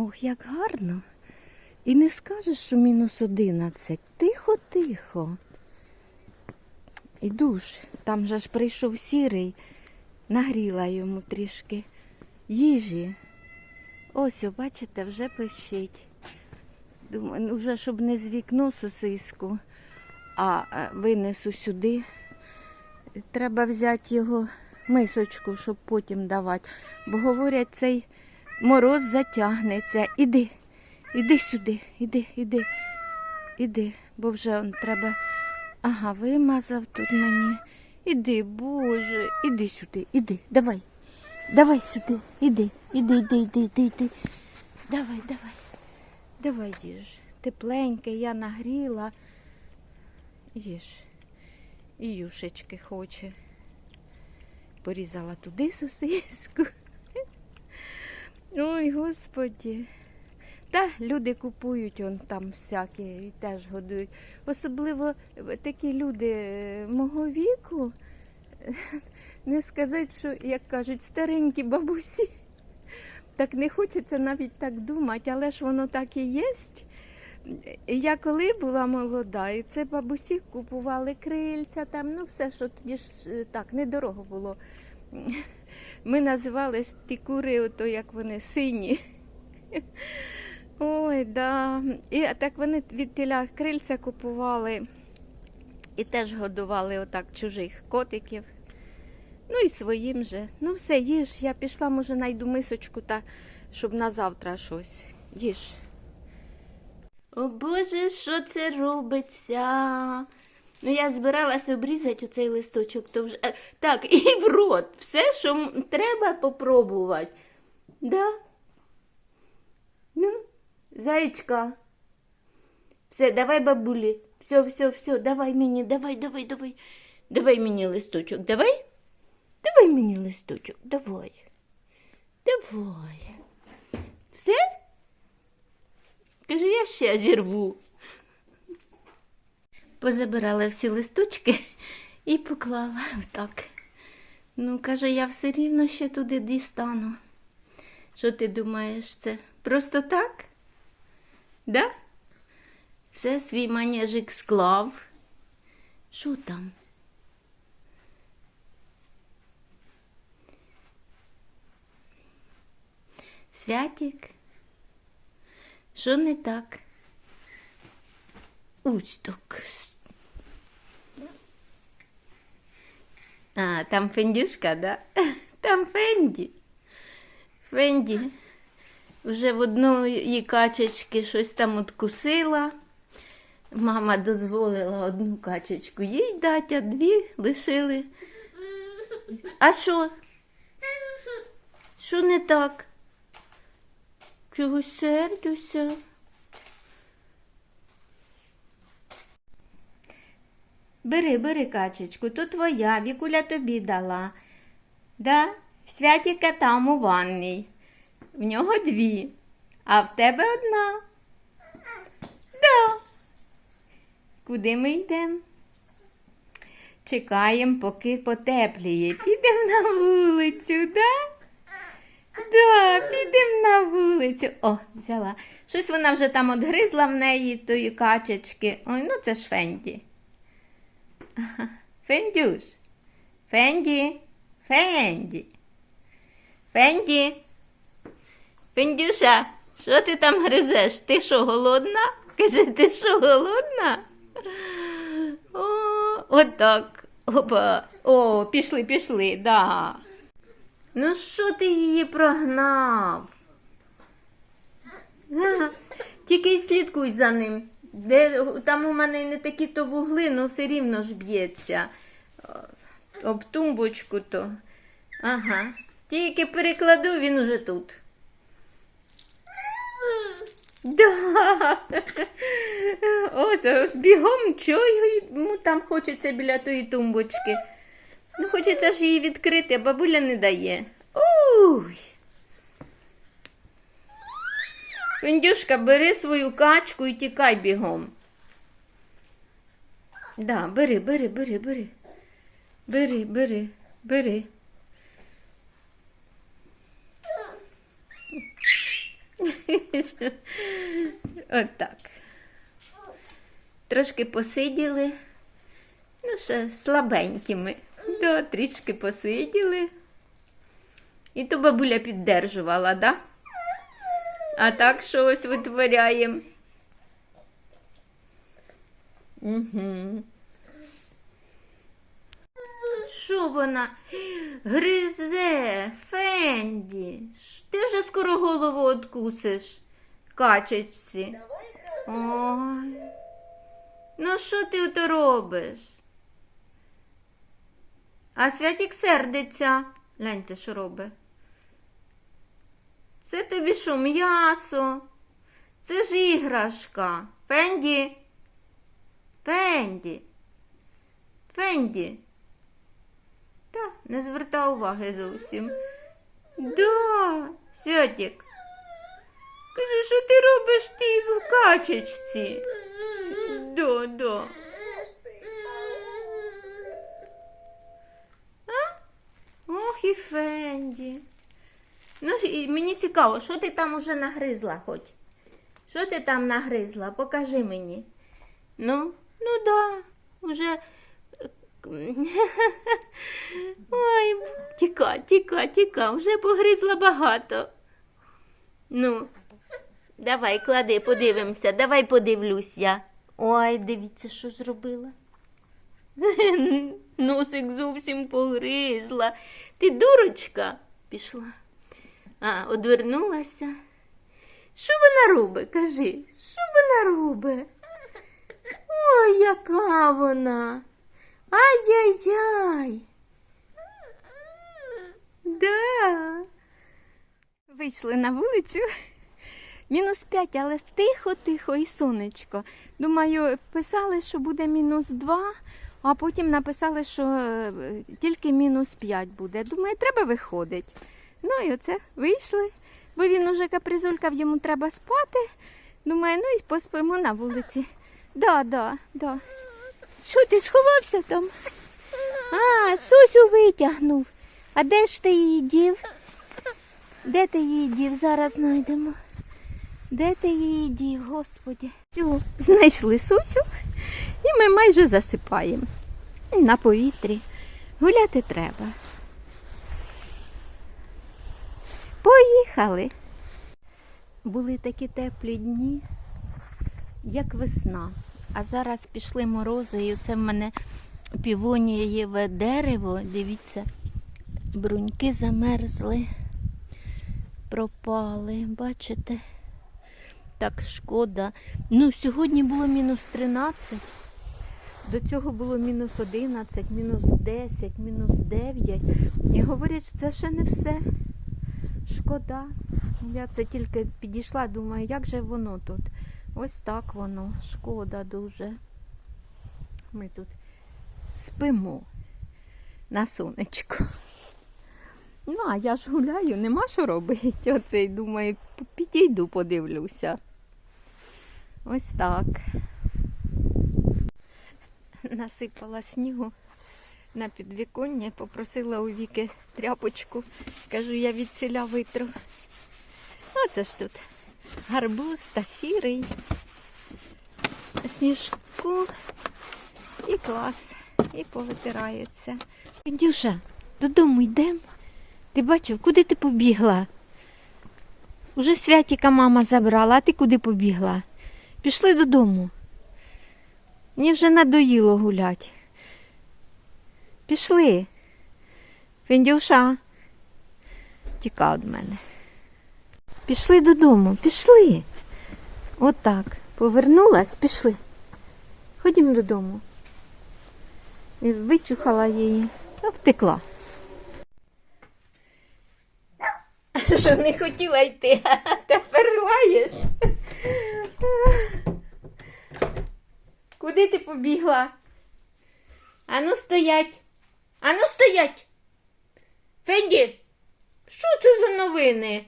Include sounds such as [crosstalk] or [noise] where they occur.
Ох, як гарно. І не скажеш, що мінус одинадцять. Тихо, тихо. Іду ж, там же ж прийшов сірий, нагріла йому трішки їжі. Ось, бачите, вже пищить. Думаю, ну, вже щоб не з вікно сосиску, а е, винесу сюди. Треба взяти його мисочку, щоб потім давати. Бо говорять, цей мороз затягнеться. Іди, іди сюди, іди, іди, іди, бо вже он треба. Ага, вимазав тут мені. Іди, Боже, іди сюди, іди, давай. Давай сюди, іди, іди, іди, іди, іди, іди. Давай, давай. Давай, їж. Тепленьке, я нагріла. Їж. І юшечки хоче. Порізала туди сосиску. Ой, господі. Та люди купують он там всякі і теж годують. Особливо е, такі люди е, мого віку, [laughs] не сказати, що, як кажуть, старенькі бабусі. Так не хочеться навіть так думати, але ж воно так і є. Я коли була молода, і це бабусі купували крильця, там, ну все, що тоді ж е, так, недорого було. Ми називали ті кури, ото як вони сині. [laughs] Ой, да. І так вони від тіля крильця купували і теж годували отак чужих котиків. Ну і своїм же. Ну все, їж. Я пішла, може, найду мисочку, та, щоб на завтра щось. Їж. О Боже, що це робиться? Ну, я збиралася обрізати оцей листочок, то вже. е, Так, і в рот. Все, що треба попробувати. Да? Ну, зайчка. Все, давай, бабулі. Все, все, все, давай мені, давай, давай, давай. Давай мені листочок, давай. Давай мені листочок, давай. Давай. Все? Каже, я ще зірву. Позабирала всі листочки і поклала отак. Ну, каже, я все рівно ще туди дістану. Що ти думаєш, це просто так? Да? Все свій манежик склав. Що там? Святік? Що не так? Ось А, там Фендюшка, да? [laughs] Там Фенді. Фенді вже в одної качечки щось там откусила. Мама дозволила одну качечку їй дати, а дві лишили. А що? Що не так? Чого сердюся? Бери, бери качечку, то твоя, Вікуля тобі дала. Да? Святіка там у ванній. В нього дві, а в тебе одна. Да. Куди ми йдемо? Чекаємо, поки потепліє. Підемо на вулицю, да? Да, підемо на вулицю. О, взяла. Щось вона вже там одгризла в неї тої качечки. Ой, ну це ж Фенді. Фендюш. Фенді. Фенді. Фенді. Фендюша, що ти там гризеш? Ти що, голодна? Каже, ти що, голодна? О, отак. Опа. О, пішли, пішли, да. Ну що ти її прогнав? Тільки й слідкуй за ним. Де, там у мене не такі то вугли, ну все рівно ж б'ється. Об тумбочку то. Ага. Тільки перекладу, він уже тут. Да. От, бігом чого йому там хочеться біля тої тумбочки. Ну, хочеться ж її відкрити, а бабуля не дає. Уй. Фендюшка, бери свою качку і тікай бігом. Да, бери, бери, бери, бери. Бери, бери, бери. От так. Трошки посиділи. Ну, ще слабенькими. Да, трішки посиділи. І то бабуля піддержувала, да? А так що ось витворяємо. Угу. Що вона гризе, Фенді? Ти вже скоро голову откусиш, качечці. Ой. Ну що ти ото робиш? А святік сердиться. Гляньте, що робить. Це тобі що, м'ясо? Це ж іграшка. Фенді. Фенді. Фенді. Та, не зверта уваги зовсім. Да, Святік. Каже, що ти робиш ти в качечці? Да, да. А? Ох і Фенді. Ну, і мені цікаво, що ти там уже нагризла хоч? Що ти там нагризла? Покажи мені. Ну, ну да, уже. [laughs] Ой, тіка, тіка, тіка, вже погризла багато. Ну, давай, клади, подивимося, давай подивлюсь я. Ой, дивіться, що зробила. [laughs] Носик зовсім погризла. Ти дурочка пішла. А, одвернулася. Що вона робить? Кажи, що вона робить? Ой, яка вона. Ай-яй-яй. Да. Вийшли на вулицю. Мінус 5, але тихо-тихо і сонечко. Думаю, писали, що буде мінус 2, а потім написали, що е, тільки мінус 5 буде. Думаю, треба виходити. Ну і оце вийшли, бо він уже капризулькав, йому треба спати. Думаю, ну і поспимо на вулиці. Да, да, да. Що ти сховався там? А, Сусю витягнув. А де ж ти її дів? Де ти її дів? Зараз знайдемо. Де ти її дів, господі? Цю знайшли Сусю, і ми майже засипаємо. На повітрі. Гуляти треба. Поїхали. Були такі теплі дні, як весна. А зараз пішли морози, і це в мене півонієве дерево. Дивіться, бруньки замерзли, пропали, бачите? Так шкода. Ну, сьогодні було мінус 13. До цього було мінус 11, мінус 10, мінус 9. І говорять, що це ще не все. Шкода. Я це тільки підійшла, думаю, як же воно тут? Ось так воно. Шкода дуже. Ми тут спимо на сонечку. Ну, а я ж гуляю, нема що робити. [laughs] Оце й думаю, підійду, подивлюся. Ось так. Насипала снігу на підвіконня, попросила у Віки тряпочку. Кажу, я від ціля витру. Оце ж тут гарбуз та сірий, сніжку і клас, і повитирається. Дюша, додому йдемо. Ти бачив, куди ти побігла? Уже святіка мама забрала, а ти куди побігла? Пішли додому. Мені вже надоїло гулять. Пішли. Фіндюша. Тікав від мене. Пішли додому, пішли. Отак. Повернулась, пішли. Ходімо додому. І вичухала її та втекла. Що не хотіла йти, а [laughs] тепер лаєш? Куди ти побігла? Ану стоять. Ану стоять. Фенді, що це за новини?